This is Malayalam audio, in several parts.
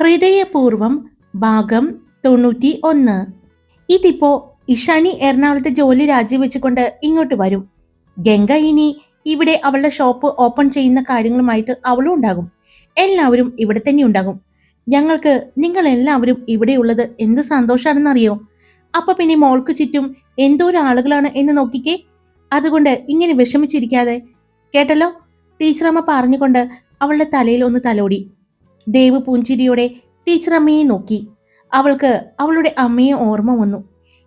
ഹൃദയപൂർവം ഭാഗം തൊണ്ണൂറ്റി ഒന്ന് ഇതിപ്പോ ഇഷാനി എറണാകുളത്തെ ജോലി രാജിവെച്ചുകൊണ്ട് ഇങ്ങോട്ട് വരും. ഗംഗ ഇനി ഇവിടെ അവളുടെ ഷോപ്പ് ഓപ്പൺ ചെയ്യുന്ന കാര്യങ്ങളുമായിട്ട് അവളും ഉണ്ടാകും. എല്ലാവരും ഇവിടെ തന്നെ ഉണ്ടാകും. ഞങ്ങൾക്ക് നിങ്ങൾ എല്ലാവരും ഇവിടെയുള്ളത് എന്ത് സന്തോഷാണെന്നറിയോ? അപ്പൊ പിന്നെ മോൾക്ക് ചുറ്റും എന്തോരം ആളുകളാണ് എന്ന് നോക്കിക്കേ. അതുകൊണ്ട് ഇങ്ങനെ വിഷമിച്ചിരിക്കാതെ കേട്ടല്ലോ? ടീച്ചറമ്മ പറഞ്ഞുകൊണ്ട് അവളുടെ തലയിൽ ഒന്ന് തലോടി. ദേവ് പുഞ്ചിരിയോടെ ടീച്ചറമ്മയെ നോക്കി. അവൾക്ക് അവളുടെ അമ്മയെ ഓർമ്മ വന്നു.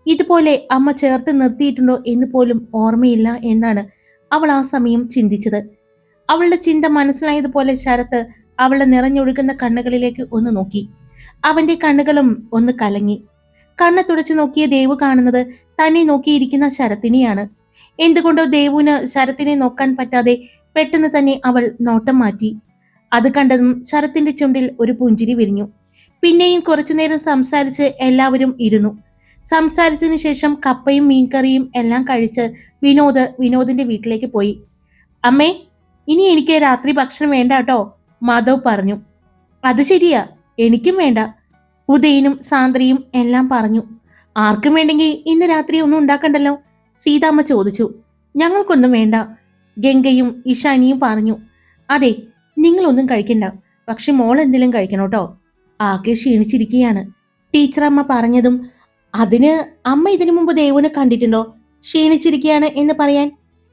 ഇതുപോലെ അമ്മ ചേർത്ത് നിർത്തിയിട്ടുണ്ടോ എന്ന് പോലും ഓർമ്മയില്ല എന്നാണ് അവൾ ആ സമയം ചിന്തിച്ചത്. അവളുടെ ചിന്ത മനസ്സിലായതുപോലെ ശരത്ത് അവളെ നിറഞ്ഞൊഴുകുന്ന കണ്ണുകളിലേക്ക് ഒന്ന് നോക്കി. അവന്റെ കണ്ണുകളും ഒന്ന് കലങ്ങി. കണ്ണ് തുടച്ചു നോക്കിയ ദേവ് കാണുന്നത് തന്നെ നോക്കിയിരിക്കുന്ന ശരത്തിനെയാണ്. എന്തുകൊണ്ടോ ദേവുവിന് ശരത്തിനെ നോക്കാൻ പറ്റാതെ പെട്ടെന്ന് തന്നെ അവൾ നോട്ടം മാറ്റി. അത് കണ്ടതും ശരത്തിന്റെ ചുണ്ടിൽ ഒരു പുഞ്ചിരി വിരിഞ്ഞു. പിന്നെയും കുറച്ചുനേരം സംസാരിച്ച് എല്ലാവരും ഇരുന്നു. സംസാരിച്ചതിനു ശേഷം കപ്പയും മീൻകറിയും എല്ലാം കഴിച്ച് വിനോദ് വിനോദിന്റെ വീട്ടിലേക്ക് പോയി. അമ്മേ ഇനി എനിക്ക് രാത്രി ഭക്ഷണം വേണ്ട കേട്ടോ മാധവ് പറഞ്ഞു. അത് ശരിയാ എനിക്കും വേണ്ട ഉദയനും സാന്ദ്രയും എല്ലാം പറഞ്ഞു. ആർക്കും വേണ്ടെങ്കിൽ ഇന്ന് രാത്രി ഒന്നും ഉണ്ടാക്കണ്ടല്ലോ? സീതാമ്മ ചോദിച്ചു. ഞങ്ങൾക്കൊന്നും വേണ്ട ഗംഗയും ഇഷാനിയും പറഞ്ഞു. അതെ നിങ്ങളൊന്നും കഴിക്കണ്ട. പക്ഷെ മോൾ എന്തെങ്കിലും കഴിക്കണം കേട്ടോ. ആകെ ക്ഷീണിച്ചിരിക്കുകയാണ്. ടീച്ചറമ്മ പറഞ്ഞതും അതിന് അമ്മ ഇതിനു മുമ്പ് ദേവുനെ കണ്ടിട്ടുണ്ടോ? ക്ഷീണിച്ചിരിക്കുകയാണ് എന്ന് പറയാൻ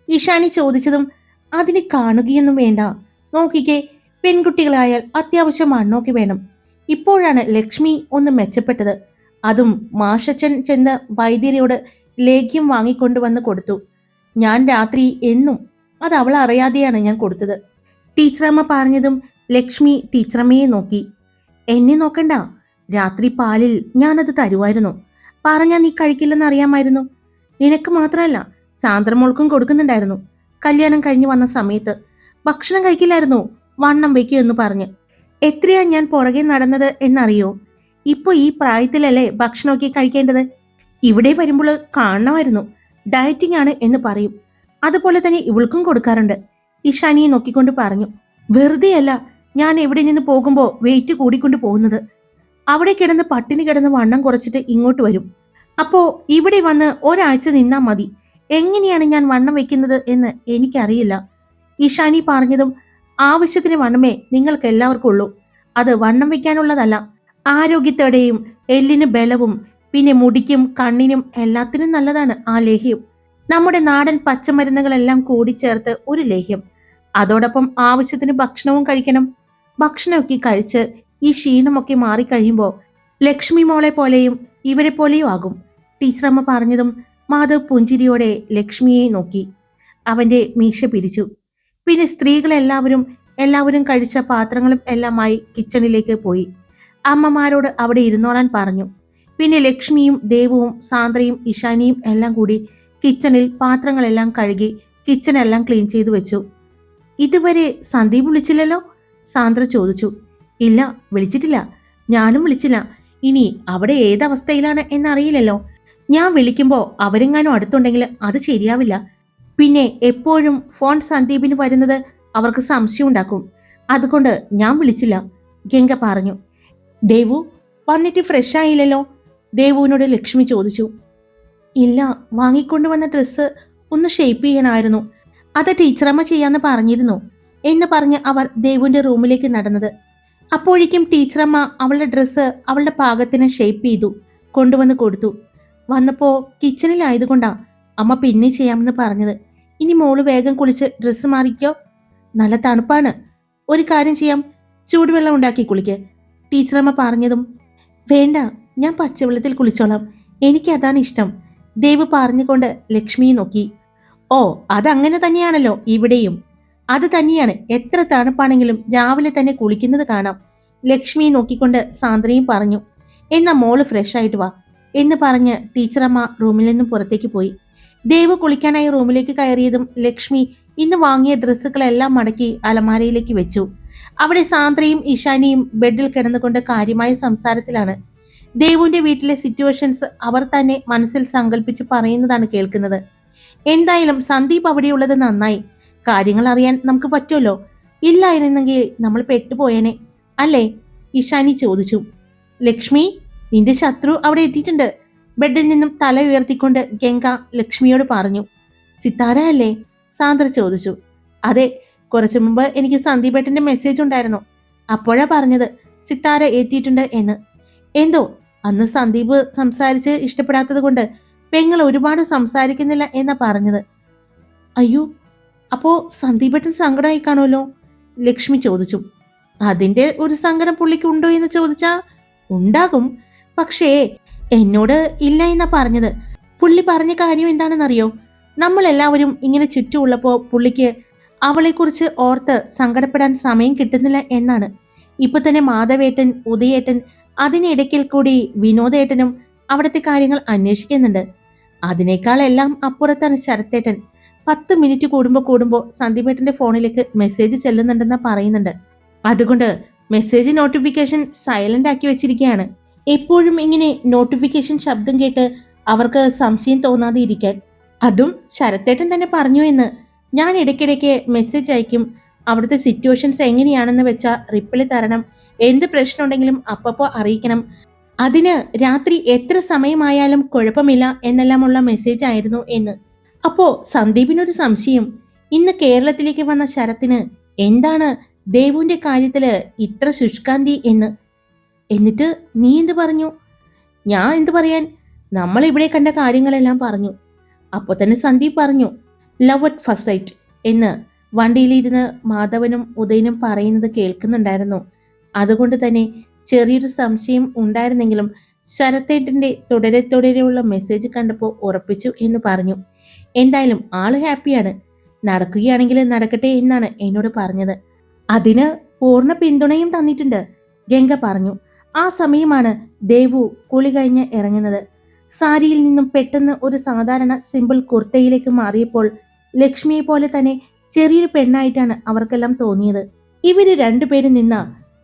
ഇഷാനി ചോദിച്ചതും അതിന് കാണുകയൊന്നും വേണ്ട. നോക്കിക്കേ പെൺകുട്ടികളായാൽ അത്യാവശ്യം മണ്ണോക്കി വേണം. ഇപ്പോഴാണ് ലക്ഷ്മി ഒന്ന് മെച്ചപ്പെട്ടത്. അതും മാഷച്ചൻ ചെന്ന് വൈദ്യരോട് ലേഖ്യം വാങ്ങിക്കൊണ്ടുവന്ന് കൊടുത്തു. ഞാൻ രാത്രി എന്നും അത് അവൾ അറിയാതെയാണ് ഞാൻ കൊടുത്തത്. ടീച്ചറമ്മ പറഞ്ഞതും ലക്ഷ്മി ടീച്ചറമ്മയെ നോക്കി. എന്നെ നോക്കണ്ട. രാത്രി പാലിൽ ഞാനത് തരുമായിരുന്നു. പറഞ്ഞാ നീ കഴിക്കില്ലെന്ന് അറിയാമായിരുന്നു നിനക്ക് മാത്രമല്ല സാന്ദ്രമോൾക്കും കൊടുക്കുന്നുണ്ടായിരുന്നു. കല്യാണം കഴിഞ്ഞു വന്ന സമയത്ത് ഭക്ഷണം കഴിക്കില്ലായിരുന്നു വണ്ണം വയ്ക്കൂ എന്ന് പറഞ്ഞ്. എത്രയാ ഞാൻ പുറകെ നടന്നത് എന്നറിയോ? ഇപ്പൊ ഈ പ്രായത്തിലല്ലേ ഭക്ഷണമൊക്കെ കഴിക്കേണ്ടത്? ഇവിടെ വരുമ്പോൾ കാണണമായിരുന്നു. ഡയറ്റിംഗ് ആണ് എന്ന് പറയും. അതുപോലെ തന്നെ ഇവൾക്കും കൊടുക്കാറുണ്ട്. ഇഷാനിയെ നോക്കിക്കൊണ്ട് പറഞ്ഞു വെറുതെയല്ല ഞാൻ എവിടെ നിന്ന് പോകുമ്പോൾ വെയിറ്റ് കൂടിക്കൊണ്ട് പോകുന്നത്? അവിടെ കിടന്ന് പട്ടിണി കിടന്ന് വണ്ണം കുറച്ചിട്ട് ഇങ്ങോട്ട് വരും. അപ്പോ ഇവിടെ വന്ന് ഒരാഴ്ച നിന്നാൽ മതി. എങ്ങനെയാണ് ഞാൻ വണ്ണം വെക്കുന്നത് എന്ന് എനിക്കറിയില്ല. ഇഷാനി പറഞ്ഞതും ആവശ്യത്തിന് വണ്ണമേ നിങ്ങൾക്ക് എല്ലാവർക്കും ഉള്ളൂ അത് വണ്ണം വെക്കാനുള്ളതല്ല. ആരോഗ്യത്തോടെയും എല്ലിന് ബലവും പിന്നെ മുടിക്കും കണ്ണിനും എല്ലാത്തിനും നല്ലതാണ് ആ ലേഹ്യം. നമ്മുടെ നാടൻ പച്ചമരുന്നുകളെല്ലാം കൂടി ചേർത്ത് ഒരു ലേഹ്യം. അതോടൊപ്പം ആവശ്യത്തിന് ഭക്ഷണവും കഴിക്കണം. ഭക്ഷണമൊക്കെ കഴിച്ച് ഈ ക്ഷീണമൊക്കെ മാറിക്കഴിയുമ്പോൾ ലക്ഷ്മി മോളെ പോലെയും ഇവരെ പോലെയും ആകും. ടീച്ചറമ്മ പറഞ്ഞതും മാധവ് പുഞ്ചിരിയോടെ ലക്ഷ്മിയെ നോക്കി. അവന്റെ മീശ പിരിച്ചു. പിന്നെ സ്ത്രീകളെല്ലാവരും എല്ലാവരും കഴിച്ച പാത്രങ്ങളും എല്ലാമായി കിച്ചണിലേക്ക് പോയി. അമ്മമാരോട് അവിടെ ഇരുന്നോളാൻ പറഞ്ഞു. പിന്നെ ലക്ഷ്മിയും ദേവവും സാന്ദ്രയും ഇഷാനിയും എല്ലാം കൂടി കിച്ചണിൽ പാത്രങ്ങളെല്ലാം കഴുകി കിച്ചണെല്ലാം ക്ലീൻ ചെയ്തു വെച്ചു. ഇതുവരെ സന്ദീപ് വിളിച്ചില്ലല്ലോ? സാന്ദ്ര ചോദിച്ചു. ഇല്ല വിളിച്ചിട്ടില്ല. ഞാനും വിളിച്ചില്ല. ഇനി അവിടെ ഏതവസ്ഥയിലാണ് എന്നറിയില്ലല്ലോ. ഞാൻ വിളിക്കുമ്പോൾ അവരെങ്ങാനും അടുത്തുണ്ടെങ്കിൽ അത് ശരിയാവില്ല. പിന്നെ എപ്പോഴും ഫോൺ സന്ദീപിന് വരുന്നത് അവർക്ക് സംശയം ഉണ്ടാക്കും. അതുകൊണ്ട് ഞാൻ വിളിച്ചില്ല. ഗംഗ പറഞ്ഞു. ദേവു വന്നിട്ട് ഫ്രഷ് ആയില്ലല്ലോ? ദേവുവിനോട് ലക്ഷ്മി ചോദിച്ചു. ഇല്ല വാങ്ങിക്കൊണ്ടു വന്ന ഡ്രസ്സ് ഒന്ന് ഷേപ്പ് ചെയ്യണമായിരുന്നു. അത് ടീച്ചറമ്മ ചെയ്യാന്ന് പറഞ്ഞിരുന്നു എന്ന് പറഞ്ഞ് അവർ ദേവുവിന്റെ റൂമിലേക്ക് നടന്നത്. അപ്പോഴേക്കും ടീച്ചറമ്മ അവളുടെ ഡ്രസ്സ് അവളുടെ പാകത്തിന് ഷേപ്പ് ചെയ്തു കൊണ്ടുവന്ന് കൊടുത്തു. വന്നപ്പോൾ കിച്ചണിലായതുകൊണ്ടാ അമ്മ പിന്നെ ചെയ്യാമെന്ന് പറഞ്ഞത്. ഇനി മോൾ വേഗം കുളിച്ച് ഡ്രസ്സ് മാറിക്കോ. നല്ല തണുപ്പാണ്. ഒരു കാര്യം ചെയ്യാം ചൂടുവെള്ളം ഉണ്ടാക്കി കുളിക്ക്. ടീച്ചറമ്മ പറഞ്ഞതും വേണ്ട ഞാൻ പച്ചവെള്ളത്തിൽ കുളിച്ചോളാം. എനിക്കതാണ് ഇഷ്ടം. ദേവ് പറഞ്ഞുകൊണ്ട് ലക്ഷ്മിയെ നോക്കി. ഓ അതങ്ങനെ തന്നെയാണല്ലോ ഇവിടെയും. അത് തന്നെയാണ്. എത്ര തണുപ്പാണെങ്കിലും രാവിലെ തന്നെ കുളിക്കുന്നത് കാണാം. ലക്ഷ്മിയെ നോക്കിക്കൊണ്ട് സാന്ദ്രയും പറഞ്ഞു എന്നാ മോൾ ഫ്രഷ് ആയിട്ട് വാ എന്ന് പറഞ്ഞ് ടീച്ചറമ്മ റൂമിൽ നിന്നും പുറത്തേക്ക് പോയി. ദേവ് കുളിക്കാനായി റൂമിലേക്ക് കയറിയതും ലക്ഷ്മി ഇന്ന് വാങ്ങിയ ഡ്രസ്സുകളെല്ലാം മടക്കി അലമാരയിലേക്ക് വെച്ചു. അവിടെ സാന്ദ്രയും ഇഷാനിയും ബെഡിൽ കിടന്നുകൊണ്ട് കാര്യമായ സംസാരത്തിലാണ്. ദേവുവിന്റെ വീട്ടിലെ സിറ്റുവേഷൻസ് അവർ തന്നെ മനസ്സിൽ സങ്കല്പിച്ച് പറയുന്നതാണ് കേൾക്കുന്നത്. എന്തായാലും സന്ദീപ് അവിടെയുള്ളത് നന്നായി. കാര്യങ്ങൾ അറിയാൻ നമുക്ക് പറ്റുമല്ലോ? ഇല്ലായിരുന്നെങ്കിൽ നമ്മൾ പെട്ടുപോയേനെ. അല്ലേ? ഇഷാനി ചോദിച്ചു. ലക്ഷ്മി നിന്റെ ശത്രു അവിടെ എത്തിയിട്ടുണ്ട്. ബെഡിൽ നിന്നും തല ഉയർത്തിക്കൊണ്ട് ഗംഗ ലക്ഷ്മിയോട് പറഞ്ഞു. സിത്താര അല്ലേ? സാന്ദ്ര ചോദിച്ചു. അതെ കുറച്ചു മുമ്പ് എനിക്ക് സന്ദീപേട്ടന്റെ മെസ്സേജ് ഉണ്ടായിരുന്നു. അപ്പോഴാ പറഞ്ഞത് സിത്താര എത്തിയിട്ടുണ്ട് എന്ന്. എന്തോ അന്ന് സന്ദീപ് സംസാരിച്ച് ഇഷ്ടപ്പെടാത്തത് കൊണ്ട് പെങ്ങൾ ഒരുപാട് സംസാരിക്കുന്നില്ല എന്നാ പറഞ്ഞത്. അയ്യോ അപ്പോ സന്ദീപേട്ടൻ സങ്കടമായി കാണുമല്ലോ? ലക്ഷ്മി ചോദിച്ചു. അതിന്റെ ഒരു സങ്കടം പുള്ളിക്ക് ഉണ്ടോ എന്ന് ചോദിച്ചാ ഉണ്ടാകും. പക്ഷേ എന്നോട് ഇല്ല എന്നാ പറഞ്ഞത്. പുള്ളി പറഞ്ഞ കാര്യം എന്താണെന്നറിയോ? നമ്മളെല്ലാവരും ഇങ്ങനെ ചുറ്റുമുള്ളപ്പോ പുള്ളിക്ക് അവളെക്കുറിച്ച് ഓർത്ത് സങ്കടപ്പെടാൻ സമയം കിട്ടുന്നില്ല എന്നാണ്. ഇപ്പൊ തന്നെ മാധവേട്ടൻ ഉദയേട്ടൻ അതിനിടയ്ക്കിൽ കൂടി വിനോദേട്ടനും അവിടുത്തെ കാര്യങ്ങൾ അന്വേഷിക്കുന്നുണ്ട്. അതിനേക്കാൾ എല്ലാം അപ്പുറത്താണ് ശരത്തേട്ടൻ. പത്ത് മിനിറ്റ് കൂടുമ്പോ കൂടുമ്പോ സന്ദീപേട്ടന്റെ ഫോണിലേക്ക് മെസ്സേജ് ചെല്ലുന്നുണ്ടെന്ന് പറയുന്നുണ്ട്. അതുകൊണ്ട് മെസ്സേജ് നോട്ടിഫിക്കേഷൻ സൈലന്റ് ആക്കി വെച്ചിരിക്കുകയാണ്. എപ്പോഴും ഇങ്ങനെ നോട്ടിഫിക്കേഷൻ ശബ്ദം കേട്ട് അവർക്ക് സംശയം തോന്നാതെ ഇരിക്കാൻ അതും ശരത്തേട്ടൻ തന്നെ പറഞ്ഞു എന്ന് ഞാൻ ഇടയ്ക്കിടയ്ക്ക് മെസ്സേജ് അയക്കും. അവിടുത്തെ സിറ്റുവേഷൻസ് എങ്ങനെയാണെന്ന് വെച്ചാൽ റിപ്ലൈ തരണം എന്ത് പ്രശ്നമുണ്ടെങ്കിലും അപ്പപ്പോ അറിയിക്കണം. അതിന് രാത്രി എത്ര സമയമായാലും കുഴപ്പമില്ല എന്നെല്ലാമുള്ള മെസ്സേജ് ആയിരുന്നു എന്ന്. അപ്പോ സന്ദീപിനൊരു സംശയം. ഇന്ന് കേരളത്തിലേക്ക് വന്ന ശരത്തിന് എന്താണ് ദേവുവിന്റെ കാര്യത്തിൽ ഇത്ര ശുഷ്കാന്തി എന്ന്? എന്നിട്ട് നീ എന്ത് പറഞ്ഞു? ഞാൻ എന്ത് പറയാൻ? നമ്മൾ ഇവിടെ കണ്ട കാര്യങ്ങളെല്ലാം പറഞ്ഞു. അപ്പോൾ തന്നെ സന്ദീപ് പറഞ്ഞു ലവ് അറ്റ് ഫസ്റ്റ് സൈറ്റ് എന്ന് വണ്ടിയിലിരുന്ന് മാധവനും ഉദയനും പറയുന്നത് കേൾക്കുന്നുണ്ടായിരുന്നു. അതുകൊണ്ട് തന്നെ ചെറിയൊരു സംശയം ഉണ്ടായിരുന്നെങ്കിലും ശരത്തേട്ടന്റെ തുടരെ തുടരെയുള്ള മെസ്സേജ് കണ്ടപ്പോൾ ഉറപ്പിച്ചു എന്ന് പറഞ്ഞു. എന്തായാലും ആൾ ഹാപ്പിയാണ് നടക്കുകയാണെങ്കിൽ നടക്കട്ടെ എന്നാണ് എന്നോട് പറഞ്ഞത്. അതിന് പൂർണ പിന്തുണയും തന്നിട്ടുണ്ട് ഗംഗ പറഞ്ഞു. ആ സമയമാണ് ദേവു കുളി കഴിഞ്ഞ് ഇറങ്ങുന്നത്. സാരിയിൽ നിന്നും പെട്ടെന്ന് ഒരു സാധാരണ സിമ്പിൾ കുർത്തയിലേക്ക് മാറിയപ്പോൾ ലക്ഷ്മിയെ പോലെ തന്നെ ചെറിയൊരു പെണ്ണായിട്ടാണ് അവർക്കെല്ലാം തോന്നിയത്. ഇവർ രണ്ടുപേരും നിന്ന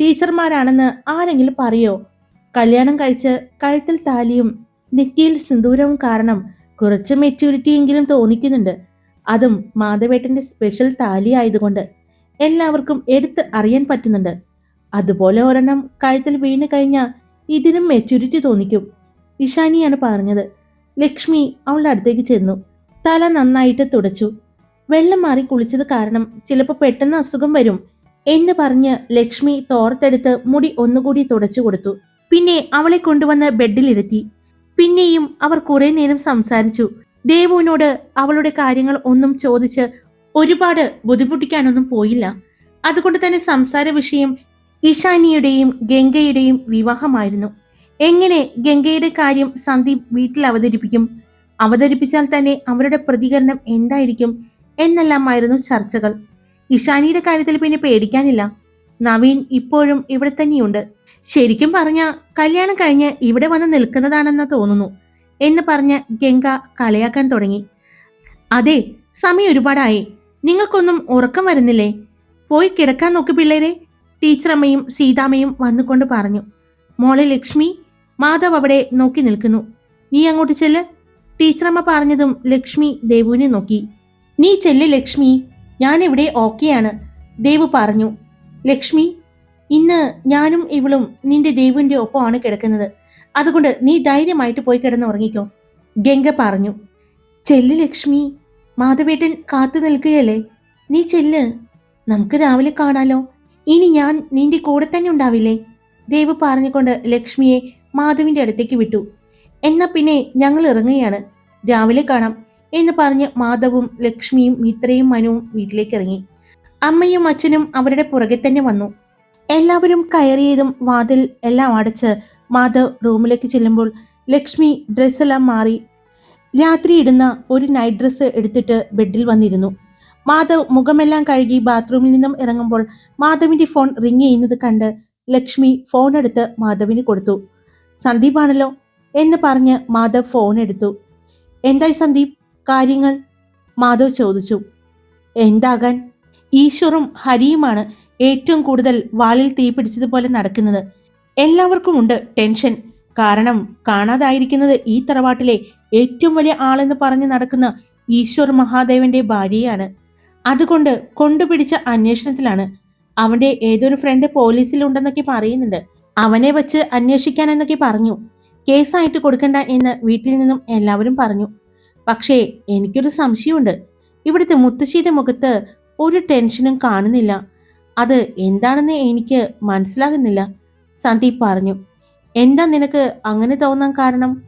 ടീച്ചർമാരാണെന്ന് ആരെങ്കിലും പറയോ? കല്യാണം കഴിച്ച് കഴുത്തിൽ താലിയും നെറ്റിയിൽ സിന്ദൂരവും കാരണം കുറച്ച് മെച്യൂരിറ്റി എങ്കിലും തോന്നിക്കുന്നുണ്ട്. അതും മാധവേട്ടന്റെ സ്പെഷ്യൽ താലി ആയതുകൊണ്ട് എല്ലാവർക്കും എടുത്ത് അറിയാൻ പറ്റുന്നുണ്ട്. അതുപോലെ ഒരെണ്ണം കഴുത്തിൽ വീണ് കഴിഞ്ഞാൽ ഇതിനും മെച്യൂരിറ്റി തോന്നിക്കും. ഇഷാനിയാണ് പറഞ്ഞത്. ലക്ഷ്മി അവളുടെ അടുത്തേക്ക് ചെന്നു. തല നന്നായിട്ട് തുടച്ചു. വെള്ളം മാറി കുളിച്ചത് കാരണം ചിലപ്പോൾ പെട്ടെന്ന് അസുഖം വരും. എന്ന് പറഞ്ഞ് ലക്ഷ്മി തോർത്തെടുത്ത് മുടി ഒന്നുകൂടി തുടച്ചു കൊടുത്തു. പിന്നെ അവളെ കൊണ്ടുവന്ന് ബെഡിലിരുത്തി. പിന്നെയും അവർ കുറെ നേരം സംസാരിച്ചു. ദേവുവിനോട് അവളുടെ കാര്യങ്ങൾ ഒന്നും ചോദിച്ച് ഒരുപാട് ബുദ്ധിമുട്ടിക്കാനൊന്നും പോയില്ല. അതുകൊണ്ട് തന്നെ സംസാര വിഷയം ഇഷാനിയുടെയും ഗംഗയുടെയും വിവാഹമായിരുന്നു. എങ്ങനെ ഗംഗയുടെ കാര്യം സന്ദീപ് വീട്ടിൽ അവതരിപ്പിക്കും? അവതരിപ്പിച്ചാൽ തന്നെ അവരുടെ പ്രതികരണം എന്തായിരിക്കും? എന്നെല്ലാമായിരുന്നു ചർച്ചകൾ. ഇഷാനിയുടെ കാര്യത്തിൽ പിന്നെ പേടിക്കാനില്ല. നവീൻ ഇപ്പോഴും ഇവിടെ തന്നെയുണ്ട്. ശരിക്കും പറഞ്ഞ കല്യാണം കഴിഞ്ഞ് ഇവിടെ വന്ന് നിൽക്കുന്നതാണെന്ന് തോന്നുന്നു എന്ന് പറഞ്ഞ് ഗംഗ കളിയാക്കാൻ തുടങ്ങി. അതെ സമയം ഒരുപാടായി. നിങ്ങൾക്കൊന്നും ഉറക്കം വരുന്നില്ലേ? പോയി കിടക്കാൻ നോക്ക് പിള്ളേരെ ടീച്ചറമ്മയും സീതാമ്മയും വന്നുകൊണ്ട് പറഞ്ഞു. മോളെ ലക്ഷ്മി മാധവ് അവിടെ നോക്കി നിൽക്കുന്നു. നീ അങ്ങോട്ട് ചെല്ല്. ടീച്ചറമ്മ പറഞ്ഞതും ലക്ഷ്മി ദേവുവിനെ നോക്കി. നീ ചെല്ല് ലക്ഷ്മി. ഞാൻ ഇവിടെ ഓക്കെയാണ് ദേവ് പറഞ്ഞു ലക്ഷ്മി ഇന്ന് ഞാനും ഇവളും നിന്റെ ദേവുവിന്റെ ഒപ്പമാണ് കിടക്കുന്നത്. അതുകൊണ്ട് നീ ധൈര്യമായിട്ട് പോയി കിടന്ന് ഉറങ്ങിക്കോ ഗംഗ പറഞ്ഞു ചെല്ല് ലക്ഷ്മി മാധവേട്ടൻ കാത്തു നിൽക്കുകയല്ലേ? നീ ചെല്ല് നമുക്ക് രാവിലെ കാണാലോ. ഇനി ഞാൻ നിന്റെ കൂടെ തന്നെ ഉണ്ടാവില്ലേ? ദേവ് പറഞ്ഞുകൊണ്ട് ലക്ഷ്മിയെ മാധവിന്റെ അടുത്തേക്ക് വിട്ടു. എന്നാ പിന്നെ ഞങ്ങൾ ഇറങ്ങുകയാണ്. രാവിലെ കാണാം. എന്ന് പറഞ്ഞ് മാധവും ലക്ഷ്മിയും മിത്രയും മനുവും വീട്ടിലേക്ക് ഇറങ്ങി അമ്മയും അച്ഛനും അവരുടെ പുറകെ തന്നെ വന്നു. എല്ലാവരും കയറിയതും വാതിൽ എല്ലാം അടച്ച് മാധവ് റൂമിലേക്ക് ചെല്ലുമ്പോൾ ലക്ഷ്മി ഡ്രസ്സെല്ലാം മാറി രാത്രി ഇടുന്ന ഒരു നൈറ്റ് ഡ്രസ്സ് എടുത്തിട്ട് ബെഡിൽ വന്നിരുന്നു. മാധവ് മുഖമെല്ലാം കഴുകി ബാത്റൂമിൽ നിന്നും ഇറങ്ങുമ്പോൾ മാധവിന്റെ ഫോൺ റിങ് ചെയ്യുന്നത് കണ്ട് ലക്ഷ്മി ഫോൺ എടുത്ത് മാധവിന് കൊടുത്തു. സന്ദീപാണല്ലോ എന്ന് പറഞ്ഞ് മാധവ് ഫോൺ എടുത്തു. എന്തായി സന്ദീപ്? കാര്യങ്ങൾ? മാധവ് ചോദിച്ചു. എന്താകാൻ? ഈശ്വറും ഹരിയുമാണ് ഏറ്റവും കൂടുതൽ വാലിൽ തീ പിടിച്ചതുപോലെ നടക്കുന്നത്. എല്ലാവർക്കും ഉണ്ട് ടെൻഷൻ. കാരണം കാണാതായിരിക്കുന്നത് ഈ തറവാട്ടിലെ ഏറ്റവും വലിയ ആളെന്ന് പറഞ്ഞ് നടക്കുന്ന ഈശ്വർ മഹാദേവന്റെ ഭാര്യയാണ്. അതുകൊണ്ട് കൊണ്ടുപിടിച്ച അന്വേഷണത്തിലാണ്. അവന്റെ ഏതൊരു ഫ്രണ്ട് പോലീസിലുണ്ടെന്നൊക്കെ പറയുന്നുണ്ട്. അവനെ വെച്ച് അന്വേഷിക്കാൻ എന്നൊക്കെ പറഞ്ഞു. കേസായിട്ട് കൊടുക്കണ്ട എന്ന് വീട്ടിൽ നിന്നും എല്ലാവരും പറഞ്ഞു. പക്ഷേ എനിക്കൊരു സംശയമുണ്ട്. ഇവിടുത്തെ മുത്തശ്ശിയുടെ മുഖത്ത് ഒരു ടെൻഷനും കാണുന്നില്ല. അത് എന്താണെന്ന് എനിക്ക് മനസ്സിലാകുന്നില്ല. സന്ദീപ് പറഞ്ഞു എന്താ നിനക്ക് അങ്ങനെ തോന്നാൻ കാരണം?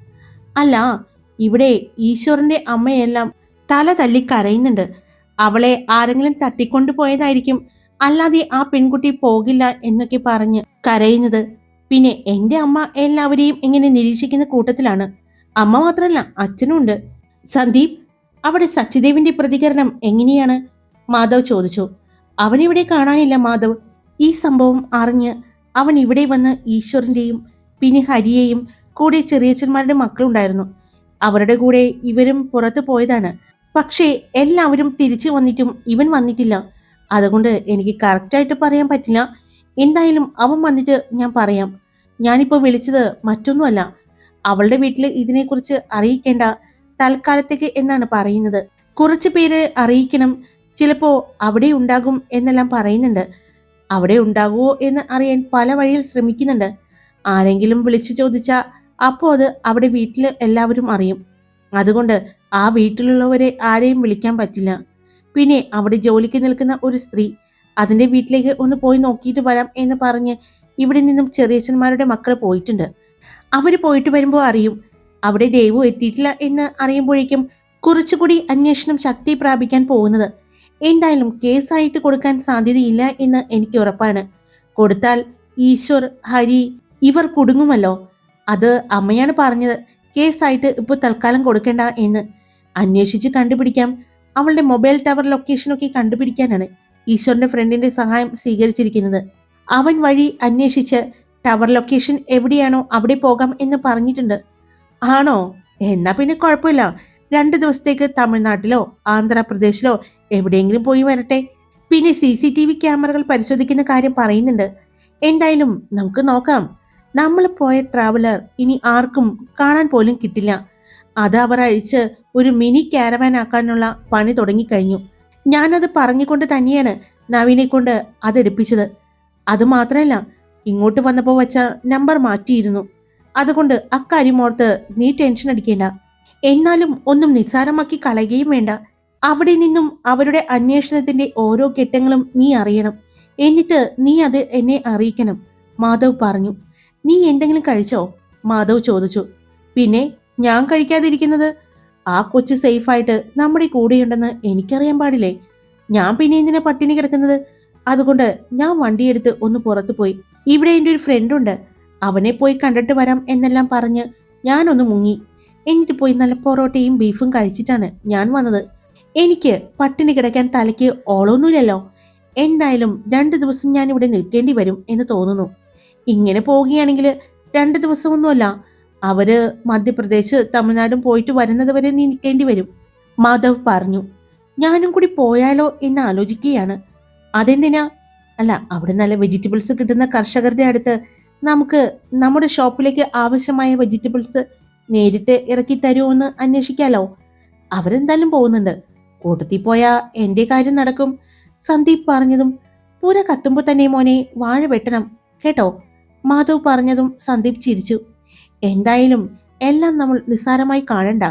അല്ല ഇവിടെ ഈശ്വറിന്റെ അമ്മയെല്ലാം തല തല്ലി കരയുന്നുണ്ട്. അവളെ ആരെങ്കിലും തട്ടിക്കൊണ്ടു പോയതായിരിക്കും. അല്ലാതെ ആ പെൺകുട്ടി പോകില്ല എന്നൊക്കെ പറഞ്ഞ് കരയുന്നത്. പിന്നെ എന്റെ അമ്മ എല്ലാവരെയും ഇങ്ങനെ നിരീക്ഷിക്കുന്ന കൂട്ടത്തിലാണ്. അമ്മ മാത്രമല്ല അച്ഛനും ഉണ്ട് സന്ദീപ് അവിടെ സച്ചിദേവിന്റെ പ്രതികരണം എങ്ങനെയാണ്? മാധവ് ചോദിച്ചു. അവനിവിടെ കാണാനില്ല മാധവ്. ഈ സംഭവം അറിഞ്ഞ് അവൻ ഇവിടെ വന്ന് ഈശ്വരന്റെയും പിന്നെ ഹരിയെയും കൂടെ ചെറിയച്ഛന്മാരുടെ മക്കളുണ്ടായിരുന്നു. അവരുടെ കൂടെ ഇവരും പുറത്തു പോയതാണ്. പക്ഷേ എല്ലാവരും തിരിച്ചു വന്നിട്ടും ഇവൻ വന്നിട്ടില്ല. അതുകൊണ്ട് എനിക്ക് കറക്റ്റായിട്ട് പറയാൻ പറ്റില്ല. എന്തായാലും അവൻ വന്നിട്ട് ഞാൻ പറയാം. ഞാനിപ്പോൾ വിളിച്ചത് മറ്റൊന്നുമല്ല. അവളുടെ വീട്ടിൽ ഇതിനെക്കുറിച്ച് അറിയിക്കേണ്ട തൽക്കാലത്തേക്ക് എന്നാണ് പറയുന്നത്. കുറച്ച് പേര് അറിയിക്കണം. ചിലപ്പോ അവിടെ ഉണ്ടാകും എന്നെല്ലാം പറയുന്നുണ്ട്. അവിടെ ഉണ്ടാകുമോ എന്ന് അറിയാൻ പല വഴിയിൽ ശ്രമിക്കുന്നുണ്ട്. ആരെങ്കിലും വിളിച്ചു ചോദിച്ചാൽ അപ്പോൾ അത് അവിടെ വീട്ടിൽ എല്ലാവരും അറിയും. അതുകൊണ്ട് ആ വീട്ടിലുള്ളവരെ ആരെയും വിളിക്കാൻ പറ്റില്ല. പിന്നെ അവിടെ ജോലിക്ക് നിൽക്കുന്ന ഒരു സ്ത്രീ അതിന്റെ വീട്ടിലേക്ക് ഒന്ന് പോയി നോക്കിയിട്ട് വരാം എന്ന് പറഞ്ഞ് ഇവിടെ നിന്നും ചെറിയച്ഛന്മാരുടെ മക്കൾ പോയിട്ടുണ്ട്. അവർ പോയിട്ട് വരുമ്പോൾ അറിയും അവിടെ ദേവു എത്തിയിട്ടില്ല എന്ന് അറിയുമ്പോഴേക്കും കുറച്ചുകൂടി അന്വേഷണം ശക്തി പ്രാപിക്കാൻ പോകുന്നത് എന്തായാലും കേസായിട്ട് കൊടുക്കാൻ സാധ്യതയില്ല എന്ന് എനിക്ക് ഉറപ്പാണ്. കൊടുത്താൽ ഈശ്വർ ഹരി ഇവർ കുടുങ്ങുമല്ലോ. അത് അമ്മയാണ് പറഞ്ഞത്. കേസായിട്ട് ഇപ്പോൾ തൽക്കാലം കൊടുക്കേണ്ട എന്ന്. അന്വേഷിച്ച് കണ്ടുപിടിക്കാം. അവളുടെ മൊബൈൽ ടവർ ലൊക്കേഷനൊക്കെ കണ്ടുപിടിക്കാനാണ് ഈശ്വറിന്റെ ഫ്രണ്ടിന്റെ സഹായം സ്വീകരിച്ചിരിക്കുന്നത്. അവൻ വഴി അന്വേഷിച്ച് ടവർ ലൊക്കേഷൻ എവിടെയാണോ അവിടെ പോകാം എന്ന് പറഞ്ഞിട്ടുണ്ട്. ആണോ? എന്നാ പിന്നെ കുഴപ്പമില്ല. രണ്ട് ദിവസത്തേക്ക് തമിഴ്നാട്ടിലോ ആന്ധ്രാപ്രദേശിലോ എവിടെയെങ്കിലും പോയി വരട്ടെ. പിന്നെ സി സി ടി വി ക്യാമറകൾ പരിശോധിക്കുന്ന കാര്യം പറയുന്നുണ്ട്. എന്തായാലും നമുക്ക് നോക്കാം. നമ്മൾ പോയ ട്രാവലർ ഇനി ആർക്കും കാണാൻ പോലും കിട്ടില്ല. അത് അവർ അഴിച്ച് ഒരു മിനി ക്യാരവാൻ ആക്കാനുള്ള പണി തുടങ്ങിക്കഴിഞ്ഞു. ഞാനത് പറഞ്ഞുകൊണ്ട് തന്നെയാണ് നവീനെ കൊണ്ട് അതെടുപ്പിച്ചത് അത് മാത്രമല്ല ഇങ്ങോട്ട് വന്നപ്പോൾ വച്ച നമ്പർ മാറ്റിയിരുന്നു. അതുകൊണ്ട് അക്കാര്യം ഓർത്ത് നീ ടെൻഷൻ അടിക്കേണ്ട. എന്നാലും ഒന്നും നിസ്സാരമാക്കി കളയുകയും വേണ്ട. അവിടെ നിന്നും അവരുടെ അന്വേഷണത്തിന്റെ ഓരോ ഘട്ടങ്ങളും നീ അറിയണം. എന്നിട്ട് നീ അത് എന്നെ അറിയിക്കണം. മാധവ് പറഞ്ഞു. നീ എന്തെങ്കിലും കഴിച്ചോ? മാധവ് ചോദിച്ചു. പിന്നെ ഞാൻ കഴിക്കാതിരിക്കുന്നത്? ആ കൊച്ചു സേഫായിട്ട് നമ്മുടെ കൂടെയുണ്ടെന്ന് എനിക്കറിയാൻ പാടില്ലേ? ഞാൻ പിന്നെ എന്തിനാ പട്ടിണി കിടക്കുന്നത്? അതുകൊണ്ട് ഞാൻ വണ്ടിയെടുത്ത് ഒന്ന് പുറത്തു പോയി ഇവിടെ എന്റെ ഒരു ഫ്രണ്ട് ഉണ്ട്. അവനെ പോയി കണ്ടിട്ട് വരാം എന്നെല്ലാം പറഞ്ഞ് ഞാനൊന്ന് മുങ്ങി. എന്നിട്ട് പോയി നല്ല പൊറോട്ടയും ബീഫും കഴിച്ചിട്ടാണ് ഞാൻ വന്നത്. എനിക്ക് പട്ടിണി കിടക്കാൻ തലയ്ക്ക് ഓളൊന്നുമില്ലല്ലോ. എന്തായാലും രണ്ട് ദിവസം ഞാൻ ഇവിടെ നിൽക്കേണ്ടി വരും എന്ന് തോന്നുന്നു. ഇങ്ങനെ പോവുകയാണെങ്കിൽ രണ്ട് ദിവസമൊന്നുമല്ല അവർ മധ്യപ്രദേശ് തമിഴ്നാടും പോയിട്ട് വരുന്നത് വരെ നീ നിൽക്കേണ്ടി വരും. മാധവ് പറഞ്ഞു ഞാനും കൂടി പോയാലോ എന്ന് ആലോചിക്കുകയാണ്. അതെന്തിനാ? അല്ല അവിടെ നല്ല വെജിറ്റബിൾസ് കിട്ടുന്ന കർഷകരുടെ അടുത്ത് നമുക്ക് നമ്മുടെ ഷോപ്പിലേക്ക് ആവശ്യമായ വെജിറ്റബിൾസ് നേരിട്ട് ഇറക്കി തരുമോ എന്ന് അന്വേഷിക്കാലോ? അവരെന്തായാലും പോകുന്നുണ്ട്. കൂട്ടത്തിൽ പോയാൽ എന്റെ കാര്യം നടക്കും. സന്ദീപ് പറഞ്ഞതും പൂര കത്തുമ്പോൾ തന്നെ മോനെ വാഴ വെട്ടണം കേട്ടോ? മാധവ് പറഞ്ഞതും സന്ദീപ് ചിരിച്ചു. എന്തായാലും എല്ലാം നമ്മൾ നിസ്സാരമായി കാണണ്ട.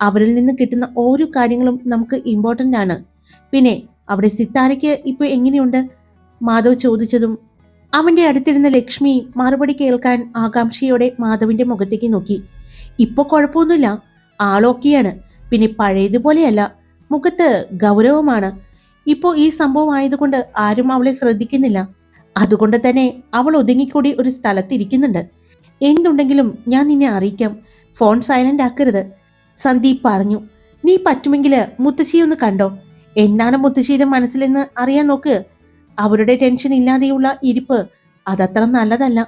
അവരിൽ നിന്ന് കിട്ടുന്ന ഓരോ കാര്യങ്ങളും നമുക്ക് ഇമ്പോർട്ടന്റ് ആണ്. പിന്നെ അവിടെ സിത്താരയ്ക്ക് ഇപ്പോൾ എങ്ങനെയുണ്ട്? മാധവ് ചോദിച്ചതും അവന്റെ അടുത്തിരുന്ന ലക്ഷ്മി മറുപടി കേൾക്കാൻ ആകാംക്ഷയോടെ മാധവിന്റെ മുഖത്തേക്ക് നോക്കി. ഇപ്പൊ കുഴപ്പമൊന്നുമില്ല. ആളോക്കിയാണ് പിന്നെ പഴയതുപോലെയല്ല. മുഖത്ത് ഗൗരവമാണ്. ഇപ്പോൾ ഈ സംഭവം ആയതുകൊണ്ട് ആരും അവളെ ശ്രദ്ധിക്കുന്നില്ല. അതുകൊണ്ട് തന്നെ അവൾ ഒതുങ്ങിക്കൂടി ഒരു സ്ഥലത്തിരിക്കുന്നുണ്ട്. എന്തുണ്ടെങ്കിലും ഞാൻ നിന്നെ അറിയിക്കാം. ഫോൺ സൈലന്റ് ആക്കരുത്. സന്ദീപ് പറഞ്ഞു. നീ പറ്റുമെങ്കിൽ മുത്തശ്ശിയെ ഒന്ന് കണ്ടോ? എന്താണ് മുത്തശ്ശിയുടെ മനസ്സിലെന്ന് അറിയാൻ നോക്ക്. അവരുടെ ടെൻഷൻ ഇല്ലാതെയുള്ള ഇരിപ്പ് അതത്ര നല്ലതല്ല.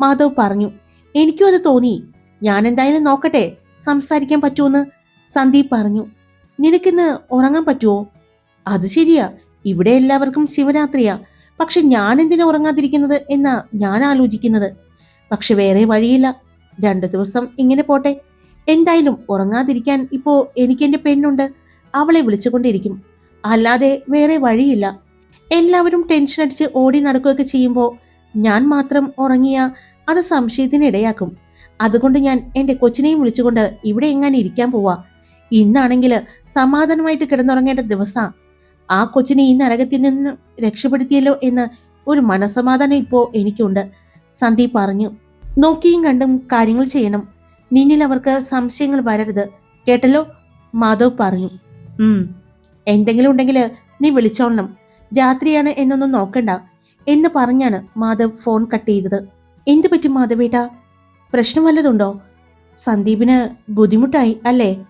മാധവ് പറഞ്ഞു എനിക്കും അത് തോന്നി. ഞാൻ എന്തായാലും നോക്കട്ടെ സംസാരിക്കാൻ പറ്റുമെന്ന് സന്ദീപ് പറഞ്ഞു നിനക്കിന്ന് ഉറങ്ങാൻ പറ്റുമോ അത് ശരിയാ ഇവിടെ എല്ലാവർക്കും ശിവരാത്രിയാ. പക്ഷെ ഞാൻ എന്തിനാ ഉറങ്ങാതിരിക്കുന്നത് എന്നാ ഞാൻ ആലോചിക്കുന്നത്. പക്ഷെ വേറെ വഴിയില്ല. രണ്ട് ദിവസം ഇങ്ങനെ പോട്ടെ. എന്തായാലും ഉറങ്ങാതിരിക്കാൻ ഇപ്പോ എനിക്ക് എന്റെ പെണ്ണുണ്ട്. അവളെ വിളിച്ചുകൊണ്ടിരിക്കും. അല്ലാതെ വേറെ വഴിയില്ല. എല്ലാവരും ടെൻഷൻ അടിച്ച് ഓടി നടക്കുകയൊക്കെ ചെയ്യുമ്പോൾ ഞാൻ മാത്രം ഉറങ്ങിയ അത് സംശയത്തിന് ഇടയാക്കും. അതുകൊണ്ട് ഞാൻ എന്റെ കൊച്ചിനെയും വിളിച്ചുകൊണ്ട് ഇവിടെ എങ്ങനെ ഇരിക്കാൻ പോവാ. ഇന്നാണെങ്കിൽ സമാധാനമായിട്ട് കിടന്നുറങ്ങേണ്ട ദിവസാ. ആ കൊച്ചിനെ ഈ നരകത്തിൽ നിന്ന് രക്ഷപ്പെടുത്തിയല്ലോ എന്ന് ഒരു മനസമാധാനം ഇപ്പോ എനിക്കുണ്ട്. സന്ദീപ് പറഞ്ഞു നോക്കിയും കണ്ടും കാര്യങ്ങൾ ചെയ്യണം. നിന്നിൽ അവർക്ക് സംശയങ്ങൾ വരരുത്. കേട്ടല്ലോ? മാധവ് പറഞ്ഞു എന്തെങ്കിലും ഉണ്ടെങ്കിൽ നീ വിളിച്ചോളണം. രാത്രിയാണ് എന്നൊന്നും നോക്കണ്ട എന്ന് പറഞ്ഞാണ് മാധവ് ഫോൺ കട്ട് ചെയ്തത്. എന്തു പറ്റും മാധവേട്ട പ്രശ്നം വല്ലതുണ്ടോ? സന്ദീപിന് ബുദ്ധിമുട്ടായി അല്ലേ?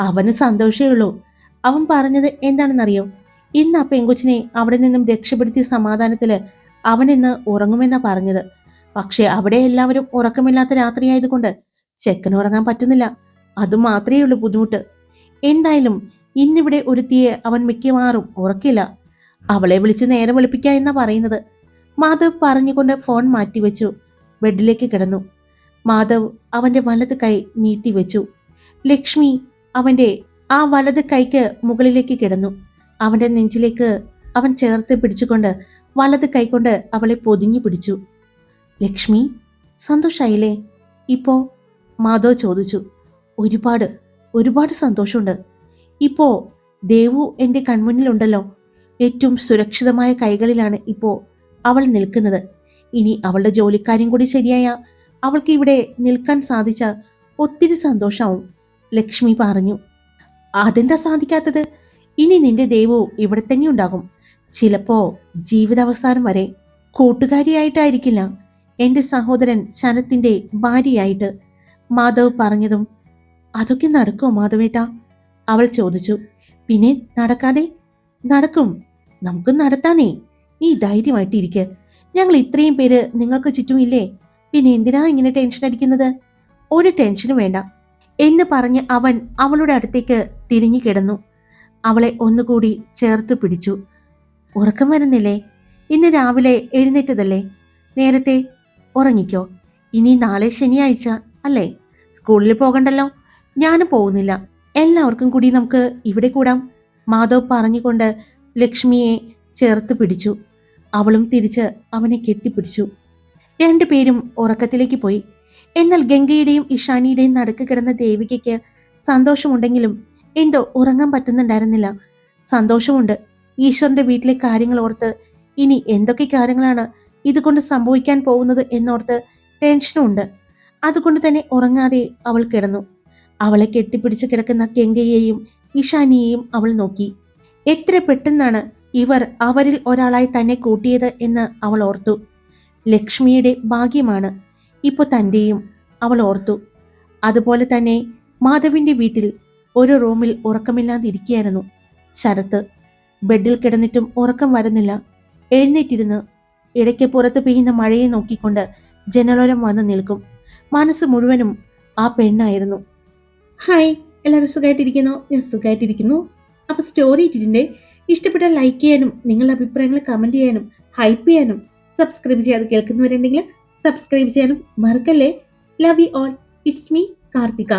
അവന് സന്തോഷമേ ഉള്ളൂ. അവൻ പറഞ്ഞത് എന്താണെന്നറിയോ? ഇന്ന് ആ പെങ്കൊച്ചിനെ അവിടെ നിന്നും രക്ഷപ്പെടുത്തിയ സമാധാനത്തിൽ അവൻ ഇന്ന് ഉറങ്ങുമെന്നാ പറഞ്ഞത്. പക്ഷെ അവിടെ എല്ലാവരും ഉറക്കമില്ലാത്ത രാത്രിയായതുകൊണ്ട് ചെക്കന് ഉറങ്ങാൻ പറ്റുന്നില്ല. അത് മാത്രമേ ഉള്ളൂ ബുദ്ധിമുട്ട്. എന്തായാലും ഇന്നിവിടെ ഒരുത്തിയെ അവൻ മിക്കവാറും ഉറക്കില്ല. അവളെ വിളിച്ച് നേരം വെളുപ്പിക്ക എന്നാ പറയുന്നത്. മാധവ് പറഞ്ഞുകൊണ്ട് ഫോൺ മാറ്റിവെച്ചു. ബെഡിലേക്ക് കിടന്നു. മാധവ് അവന്റെ വലത് കൈ നീട്ടിവെച്ചു. ലക്ഷ്മി അവന്റെ ആ വലത് കൈക്ക് മുകളിലേക്ക് കിടന്നു. അവന്റെ നെഞ്ചിലേക്ക് അവൻ ചേർത്ത് പിടിച്ചുകൊണ്ട് വലത് കൈകൊണ്ട് അവളെ പൊതിഞ്ഞു പിടിച്ചു. ലക്ഷ്മി സന്തോഷായില്ലേ? ഇപ്പോ? മാധവ് ചോദിച്ചു. ഒരുപാട് ഒരുപാട് സന്തോഷമുണ്ട്. ഇപ്പോ ദേവു എന്റെ കൺമുന്നിലുണ്ടല്ലോ. ഏറ്റവും സുരക്ഷിതമായ കൈകളിലാണ് ഇപ്പോൾ അവൾ നിൽക്കുന്നത്. ഇനി അവളുടെ ജോലിക്കാര്യം കൂടി ശരിയായ അവൾക്ക് ഇവിടെ നിൽക്കാൻ സാധിച്ച ഒത്തിരി സന്തോഷാവും ലക്ഷ്മി പറഞ്ഞു. അതെന്താ സാധിക്കാത്തത്? ഇനി നിന്റെ ദൈവവും ഇവിടെ തന്നെ ഉണ്ടാകും. ചിലപ്പോ ജീവിതാവസാനം വരെ കൂട്ടുകാരിയായിട്ടായിരിക്കില്ല എന്റെ സഹോദരൻ ശരത്തിന്റെ ഭാര്യയായിട്ട്. മാധവ് പറഞ്ഞതും അതൊക്കെ നടക്കുമോ മാധവേട്ട? അവൾ ചോദിച്ചു. പിന്നെ നടക്കാതെ? നടക്കും. നമുക്ക് നടത്താനേ. നീ ധൈര്യമായിട്ടിരിക്ക്. ഞങ്ങൾ ഇത്രയും പേര് നിങ്ങൾക്ക് ചുറ്റും ഇല്ലേ പിന്നെ എന്തിനാ ഇങ്ങനെ ടെൻഷൻ അടിക്കുന്നത്? ഒരു ടെൻഷനും വേണ്ട. എന്ന് പറഞ്ഞ് അവൻ അവളുടെ അടുത്തേക്ക് തിരിഞ്ഞു കിടന്നു. അവളെ ഒന്നുകൂടി ചേർത്ത് പിടിച്ചു. ഉറക്കം വരുന്നില്ലേ? ഇന്ന് രാവിലെ എഴുന്നേറ്റതല്ലേ? നേരത്തെ ഉറങ്ങിക്കോ. ഇനി നാളെ ശനിയാഴ്ച അല്ലേ? സ്കൂളിൽ പോകണ്ടല്ലോ? ഞാനും പോകുന്നില്ല. എല്ലാവർക്കും കൂടി നമുക്ക് ഇവിടെ കൂടാം. മാധവ് പറഞ്ഞുകൊണ്ട് ലക്ഷ്മിയെ ചേർത്ത് പിടിച്ചു. അവളും തിരിച്ച് അവനെ കെട്ടിപ്പിടിച്ചു. രണ്ടുപേരും ഉറക്കത്തിലേക്ക് പോയി. എന്നാൽ ഗംഗയുടെയും ഇഷാനിയുടെയും നടുക്ക് കിടന്ന ദേവികയ്ക്ക് സന്തോഷമുണ്ടെങ്കിലും എന്തോ ഉറങ്ങാൻ പറ്റുന്നുണ്ടായിരുന്നില്ല. സന്തോഷമുണ്ട്. ഈശ്വരന്റെ വീട്ടിലെ കാര്യങ്ങൾ ഓർത്ത് ഇനി എന്തൊക്കെ കാര്യങ്ങളാണ് ഇതുകൊണ്ട് സംഭവിക്കാൻ പോകുന്നത് എന്നോർത്ത് ടെൻഷനും ഉണ്ട് അതുകൊണ്ട് തന്നെ ഉറങ്ങാതെ അവൾ കിടന്നു. അവളെ കെട്ടിപ്പിടിച്ച് കിടക്കുന്ന ഗംഗയെയും ഇഷാനിയെയും അവൾ നോക്കി. എത്ര പെട്ടെന്നാണ് ഇവർ അവരിൽ ഒരാളായി തന്നെ കൂട്ടിയത് എന്ന് അവൾ ഓർത്തു. ലക്ഷ്മിയുടെ ഭാഗ്യമാണ് ഇപ്പോൾ തന്റെയും അവൾ ഓർത്തു. അതുപോലെ തന്നെ മാധവിന്റെ വീട്ടിൽ ഒരു റൂമിൽ ഉറക്കമില്ലാതിരിക്കുകയായിരുന്നു ശരത്ത്. ബെഡിൽ കിടന്നിട്ടും ഉറക്കം വരുന്നില്ല. എഴുന്നേറ്റിരുന്ന് ഇടയ്ക്ക് പുറത്ത് പെയ്യുന്ന മഴയെ നോക്കിക്കൊണ്ട് ജനലോരം വന്ന് നിൽക്കും. മനസ്സ് മുഴുവനും ആ പെണ്ണായിരുന്നു. ഹായ് എല്ലാവരും സുഖമായിട്ടിരിക്കുന്നു? ഞാൻ സുഖമായിട്ടിരിക്കുന്നു. അപ്പോൾ സ്റ്റോറി ഇട്ടിട്ടുണ്ട്. ഇഷ്ടപ്പെട്ടാൽ ലൈക്ക് ചെയ്യാനും നിങ്ങളുടെ അഭിപ്രായങ്ങൾ കമന്റ് ചെയ്യാനും ഹൈപ്പ് ചെയ്യാനും സബ്സ്ക്രൈബ് ചെയ്യാതെ കേൾക്കുന്നവരുണ്ടെങ്കിൽ സബ്സ്ക്രൈബ് ചെയ്യാനും മറക്കല്ലേ? Love you all it's me Karthika.